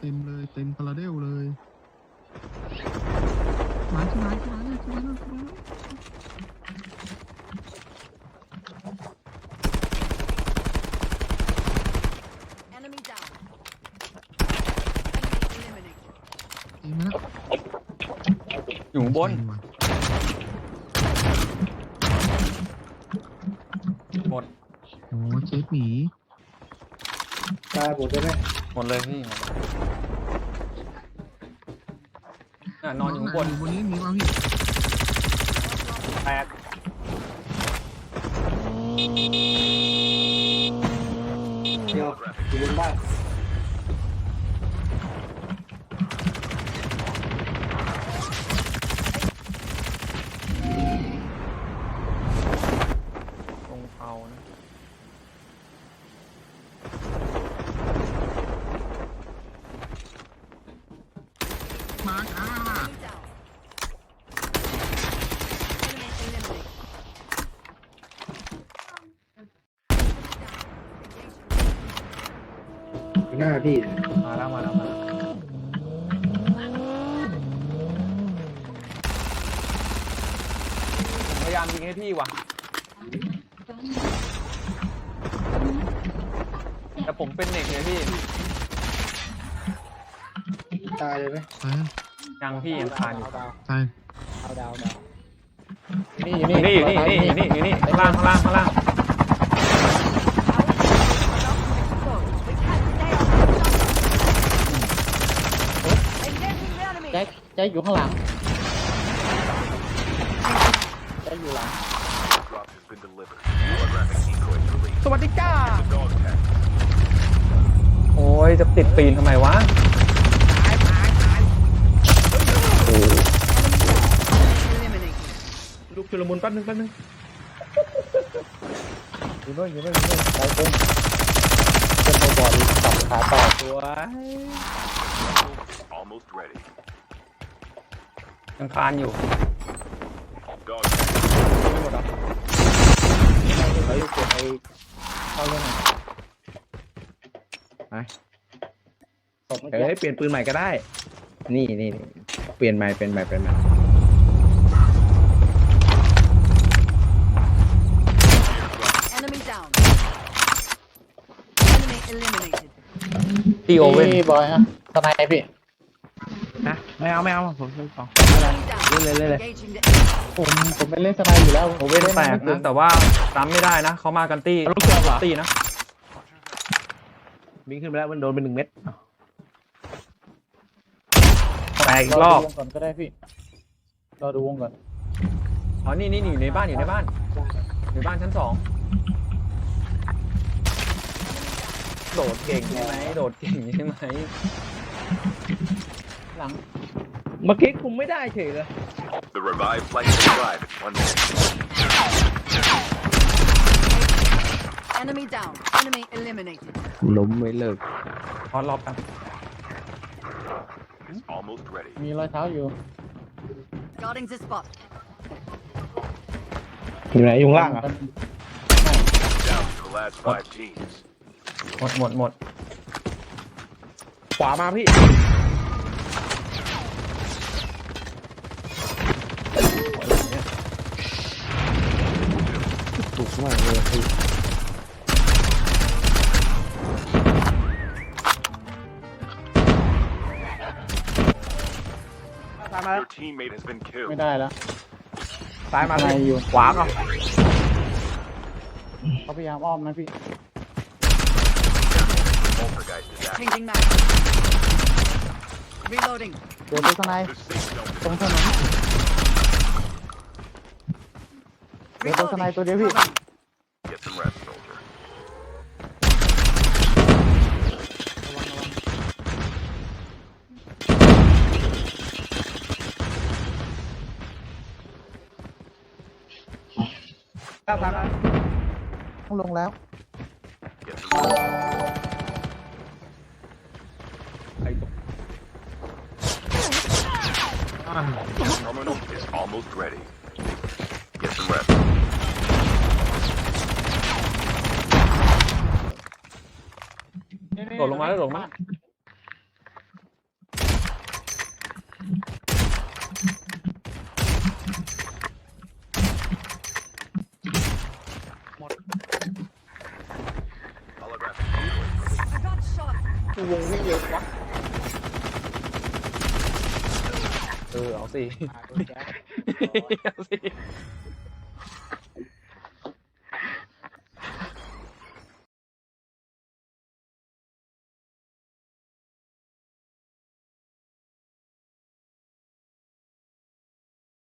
เต็มเลย เต็มคาราเดลเลยมาที่ไหนที่ไหนที่ไหนที่ไหนมาเต็มแล้วอยู่ข้างบน เต็มว่ะหมด โอ้เชฟหมีตายหมดเลยไหม หมดเลยพี่น่ะนอนอยู่ข้างบนอยู่บนนี้มีมาพี่แตกเดียวอยู่บนบ้าน ตรงเอานะ มาจ้า Enemy down. Enemy eliminated. อยู่หน้าพี่มาแล้วมาแล้วมาแล้วผมพยายามยิงให้พี่ว่ะ แต่ผมเป็นเน็กเลยพี่ ตายเลยไหมตายยังพี่ยังคานอยู่ตายเอาดาวดาวนี่อยู่นี่อยู่นี่อยู่นี่อยู่นี่อยู่นี่ข้างล่างข้างล่างข้างล่าง We can't stay on Engaging the enemy. แจ็คแจ็คอยู่ข้างหลังแจ็คอยู่หลัง Drop has been delivered. Holographic decoys released. สวัสดีจ้า The dog tag. โอ้ยจะติดปีนทำไมวะ Eliminated. ลูก ชุลมุนแป๊บนึงแป๊บนึงอยู่นู่นอยู่นู่นอยู่นู่นไปเต้นเต้นโมบอลสับขาต่อสว Almost ready. ยังคานอยู่ Dog ไม่หมดหรอเฮ้ยเก็บไอ้เข้าเรื่องหนไปศพเมื่อเอ้กี้ยเปลี่ยนปืนใหม่ก็ได้ นี่นี่นี่เปลี่ยนใหม่เป็นใหม่เป็นใหม่ Enemy down. Enemy eliminated. พี่โอเว่นพี่บอยฮะทนายพี่นะไม่เอาไม่เอาผมซื้อของ Enemy down. เล่นเลยเล่นเลย Engaging the enemy. ผมผมเป็นเล่นทนายอยู่แล้วโอเว่นแตกนะแต่ว่าซ้ำไม่ได้นะเขามากันตี้ลูกเสือเหรอ ตี้นะบิงขึ้นไปแล้วมันโดนเป็นหนึ่งเม็ดอ้าวแตกอีกรรออดูบวงก่อนก็ได้พี่รอดูวงก่อนอ๋อนี่นี่นี่อยู่ในบ้านอยู่ในบ้านอยู่บ้านชั้นสอง โดดเก่งใช่ไหมโดดเก่งใช่ไหมหลังเมื่อกี้คุมไม่ได้เฉยเลย The revived flight will arrive in one minute. Enemy down. Enemy eliminated. ล้มไม่เลิก พอรอบกัน Is almost ready. มีรอยเท้าอยู่ Guarding the spot. อยู่ไหนอยู่ข้างล่างอะ Down to the last five teams. หมดหมดหมดขวามาพี่ ถูกมากเลยพี่ซ้ายมาแล้ว Your teammate has been ไม่ killed. ได้แล้วซ้ายมาทนายพี่อยู่ ขวาก็เขาพยายามอ้อมนะพี่ Poltergeist is active. Changing mag. Reloading. โดนตัวทนาย The safe zone ตรงถนนเดี๋ยวตัวทนายตัวเดียวพี่ Covering. Get some rest, soldier. ซ้ายมาต้องลงแล้ว Get some rest. Terminal is almost ready. Get some rest. Đổ lùng mà, đổ lùng mà. shot. เออเอาสิ เอาสิ